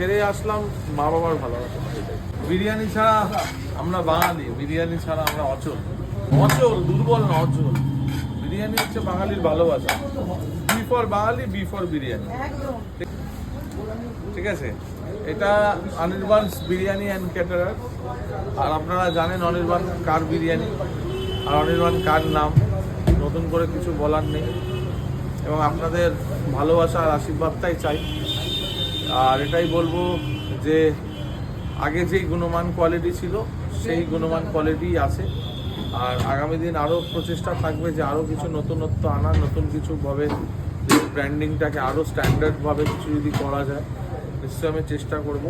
ছেড়ে আসলাম মা বাবার ভালোবাসা বিরিয়ানি ছাড়া আমরা বাঙালি, বিরিয়ানি ছাড়া আমরা অচল। অচল, দুর্বল না, অচল। বিরিয়ানি হচ্ছে বাঙালির ভালোবাসা। B for Bangali B for biryani. ঠিক আছে? এটা অনির্বাণস বিরিয়ানি অ্যান্ড ক্যাটারার আর আপনারা জানেন অনির্বাণ কার বিরিয়ানি আর অনির্বাণ কার নাম। নতুন করে কিছু বলার নেই। এবং আপনাদের ভালোবাসা আর আশীর্বাদটাই চাই। আর এটাই বলব যে আগে যেই গুণমান কোয়ালিটি ছিল, সেই গুণমান কোয়ালিটি আছে। আর আগামী দিন আরও প্রচেষ্টা থাকবে যে আরও কিছু নতুনত্ব আনা নতুন কিছুভাবে ব্র্যান্ডিংটাকে আরও স্ট্যান্ডার্ডভাবে কিছু যদি করা যায়, নিশ্চয়ই আমি চেষ্টা করব।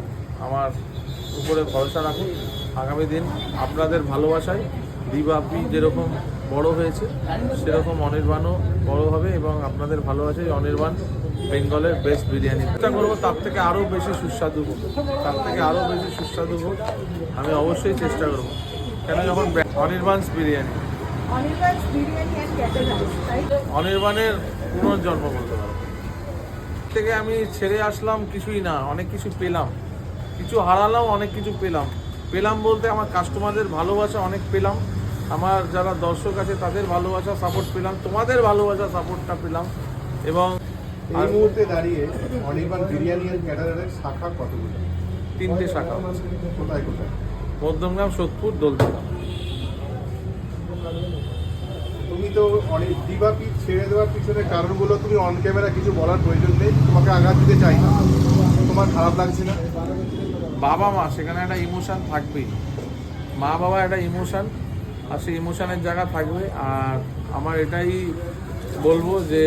আমার উপরে ভরসা রাখুন। আগামী দিন আপনাদের ভালোবাসায় দিবাপি যেরকম বড় হয়েছে সেরকম অনির্বাণও বড় হবে এবং আপনাদের ভালোবাসায় অনির্বাণ বেঙ্গলের বেস্ট বিরিয়ানি। চেষ্টা করব তার থেকে আরও বেশি সুস্বাদু হোক তার থেকে আরও বেশি সুস্বাদু হোক আমি অবশ্যই চেষ্টা করব। কেন যখন অনির্বাণস বিরিয়ানি? অনির্বাণের পুনর্জন্ম বলতে পারো থেকে আমি ছেড়ে আসলাম কিছুই না অনেক কিছু পেলাম। কিছু হারালাম অনেক কিছু পেলাম। পেলাম বলতে আমার কাস্টমারদের ভালোবাসা অনেক পেলাম। আমার যারা দর্শক আছে তাদের ভালোবাসা সাপোর্ট পেলাম। তোমাদের ভালোবাসা সাপোর্টটা পেলাম। এবং এই মুহূর্তে দাঁড়িয়ে অনির্বাণ বিরিয়ানি এর ক্যাটারারের শাখা কতগুলো? তিনটে শাখা। কোথায় কোথায়? মধ্যমগ্রাম সোদপুর দোলতলা। তুমি তো অনেক দিবাপি ছেড়ে দেওয়ার পিছনে কারণগুলো তুমি অন ক্যামেরা কিছু বলার প্রয়োজন নেই। তোমাকে আঘাত দিতে চাই না। তোমার খারাপ লাগছে না? বাবা মা সেখানে একটা ইমোশন থাকবেই। মা বাবা একটা ইমোশন আর সেই ইমোশনের জায়গা থাকবে। আর আমার এটাই বলব যে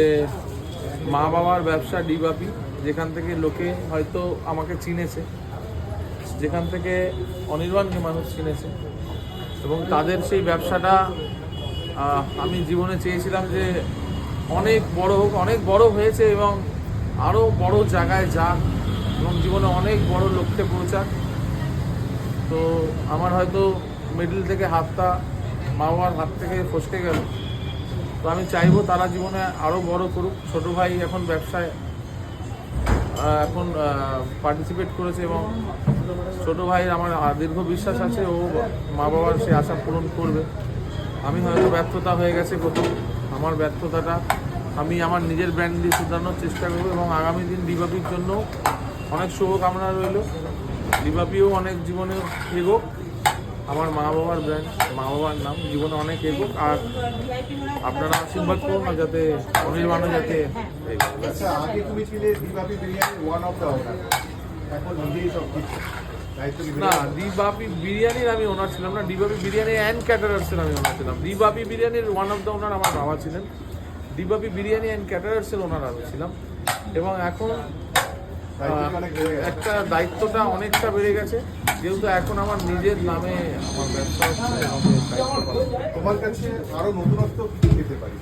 মা বাবার ব্যবসা ডিবাপি, যেখান থেকে লোকে হয়তো আমাকে চিনেছে, যেখান থেকে অনির্বাণকে মানুষ চিনেছে এবং তাদের সেই ব্যবসাটা আমি জীবনে চেয়েছিলাম যে অনেক বড় হোক, অনেক বড় হয়েছে এবং আরও বড় জায়গায় যাক এবং জীবনে অনেক বড় লক্ষ্যে পৌঁছাক। তো আমার হয়তো মিডল থেকে হাতটা মা বাবার হাত থেকে ফসকে গেল। তো আমি চাইব তারা জীবনে আরও বড় করুক। ছোট ভাই এখন ব্যবসায় এখন পার্টিসিপেট করেছে এবং ছোট ভাইয়ের আমার দীর্ঘ বিশ্বাস আছে, ও মা বাবার সে আশা পূরণ করবে। আমি হয়তো ব্যর্থতা হয়ে গেছে কোথাও আমার ব্যর্থতাটা আমি আমার নিজের ব্র্যান্ড দিয়ে শুধরানোর চেষ্টা করব এবং আগামী দিন ডিবাপির জন্য অনেক শুভকামনা রইল। ডিবাপিও অনেক জীবনে এগোক। আমার মা বাবার ব্র্যান্ড মা বাবার নাম জীবনে অনেক এগোক। আর আপনারা আশীর্বাদ করুন না যাতে অনির্বাণও যাতে এগোয়। আচ্ছা দিবাপি না ডিবাপি বিরিয়ানির আমি ওনার ছিলাম না। ডিবাপি বিরিয়ানি অ্যান্ড ক্যাটারার্সের আমি ওনার ছিলাম। ডিবাপি বিরিয়ানির ওয়ান অফ দ্য ওনার আমার বাবা ছিলেন। ডিবাপি বিরিয়ানি অ্যান্ড ক্যাটারার্সের ওনার আমি ছিলাম। এবং এখন একটা দায়িত্বটা অনেকটা বেড়ে গেছে, যেহেতু এখন আমার নিজের নামে আমার ব্যবসা। তোমার কাছে আরও নতুনত্ব পেতে পারি